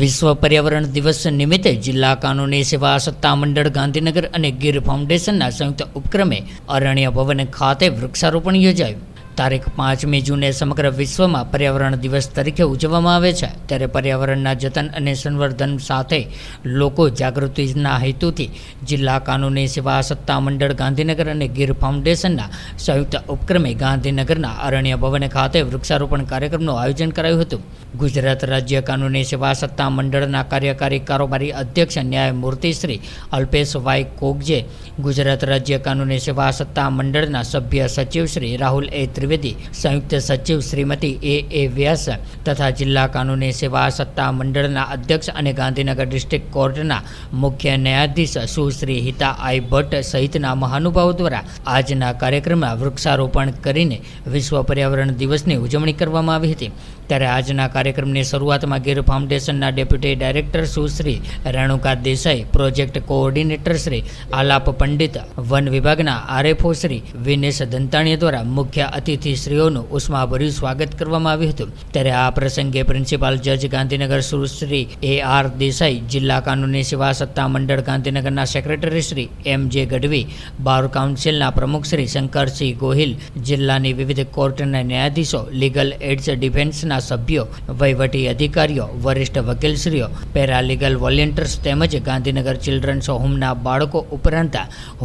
વિશ્વ પર્યાવરણ દિવસ નિમિત્તે જિલ્લા કાનૂની સેવા સત્તા મંડળ ગાંધીનગર અને ગીર ફાઉન્ડેશનના સંયુક્ત ઉપક્રમે અરણ્ય ભવન ખાતે વૃક્ષારોપણ યોજાયું. તારીખ પાંચમી જૂને સમગ્ર વિશ્વમાં પર્યાવરણ દિવસ તરીકે ઉજવવામાં આવે છે. ત્યારે પર્યાવરણના જતન અને સંવર્ધન સાથે લોકો જાગૃતિના હેતુથી જિલ્લા કાનૂની સેવા સત્તા મંડળ ગાંધીનગર અને ગીર ફાઉન્ડેશનના સંયુક્ત ઉપક્રમે ગાંધીનગરના અરણ્ય ભવન ખાતે વૃક્ષારોપણ કાર્યક્રમનું આયોજન કરાયું હતું. ગુજરાત રાજ્ય કાનૂની સેવા સત્તા મંડળના કાર્યકારી કારોબારી અધ્યક્ષ ન્યાયમૂર્તિ શ્રી અલ્પેશભાઈ કોગજે ગુજરાત રાજ્ય કાનૂની સેવા સત્તા મંડળના સભ્ય સચિવ શ્રી રાહુલ એ ત્રિવેદી સંયુક્ત સચિવ શ્રીમતી એ એ વ્યાસ તથા જિલ્લા કાનૂની સેવા સત્તા મંડળના અધ્યક્ષ અને ગાંધીનગર ડિસ્ટ્રિક્ટ કોર્ટના મુખ્ય ન્યાયાધીશ સુશ્રી હિતા આઈ ભટ્ટ સહિતના મહાનુભાવો દ્વારા આજના કાર્યક્રમમાં વૃક્ષારોપણ કરીને વિશ્વ પર્યાવરણ દિવસની ઉજવણી કરવામાં આવી હતી. ત્યારે આજના કાર્યક્રમની શરૂઆતમાં ગીર ફાઉન્ડેશનના deputy director Sushri Renuka Desai, project coordinator Shri Alap Pandit, one વિભાગના આરએફઓ શ્રી વિનેશ દંતાણીયા દ્વારા મુખ્ય અતિથિશ્રીઓનું ઉષ્માભર્યું સ્વાગત કરવામાં આવ્યું હતું. ત્યારે આ પ્રસંગે પ્રિન્સિપાલ જજ ગાંધીનગર સુશ્રી એ આર દેસાઈ, જિલ્લા કાનૂની સેવા સત્તા મંડળ ગાંધીનગરના સેક્રેટરી શ્રી એમ જે ગઢવી, બાર કાઉન્સિલના પ્રમુખ શ્રી શંકરસિંહ ગોહિલ, જિલ્લાની વિવિધ કોર્ટના ન્યાયાધીશો, લીગલ એડ્સ ડિફેન્સના સભ્યો વહીવટી અધિકારીઓ, વરિષ્ઠ વકીલશ્રીઓ, પેરાલીગલ વોલેન્ટિયર્સ તેમજ ગાંધીનગર ચિલ્ડ્રન્સ હોમના બાળકો ઉપરાંત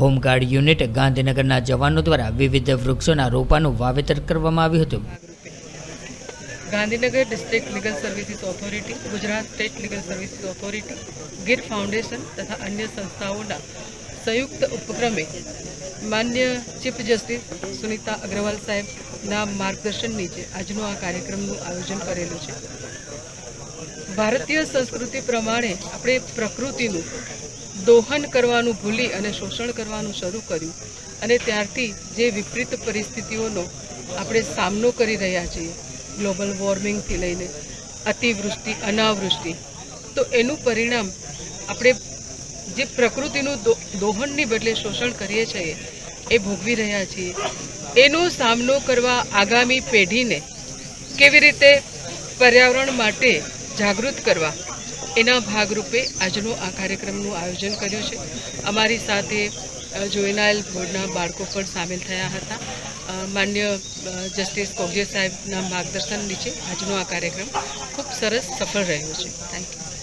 હોમગાર્ડ યુનિટ ગાંધીનગરના જવાનો દ્વારા વિવિધ વૃક્ષોના રોપાનું વાવેતર કરવામાં આવ્યું હતું. Gandhinagar district legal services authority, Gujarat state legal services authority, Gir foundation તથા અન્ય સંસ્થાઓના સંયુક્ત ઉપક્રમે માન્ય ચીફ જસ્ટિસ સુનિતા અગ્રવાલ સાહેબના માર્ગદર્શન નીચે આજનું આ કાર્યક્રમનું આયોજન કરેલું છે. ભારતીય સંસ્કૃતિ પ્રમાણે આપણે પ્રકૃતિનું દોહન કરવાનું ભૂલી અને શોષણ કરવાનું શરૂ કર્યું અને ત્યારથી જે વિપરીત પરિસ્થિતિઓનો આપણે સામનો કરી રહ્યા છીએ, ગ્લોબલ વોર્મિંગથી લઈને અતિવૃષ્ટિ, અનાવૃષ્ટિ, તો એનું પરિણામ આપણે જે પ્રકૃતિનું દોહનની બદલે શોષણ કરીએ છીએ, એ ભોગવી રહ્યા છીએ. એનો સામનો કરવા આગામી પેઢીને કેવી રીતે પર્યાવરણ માટે જાગૃત કરવા? એના ભાગરૂપે આજનો આ કાર્યક્રમનું આયોજન કર્યું છે. અમારી સાથે જોઈનાયલ બોર્ડના બાળકો પણ સામેલ થયા હતા. માન્ય જસ્ટિસ કોગજે સાહેબના માર્ગદર્શન નીચે આજનો આ કાર્યક્રમ ખૂબ સરસ સફળ રહ્યો છે. Thank you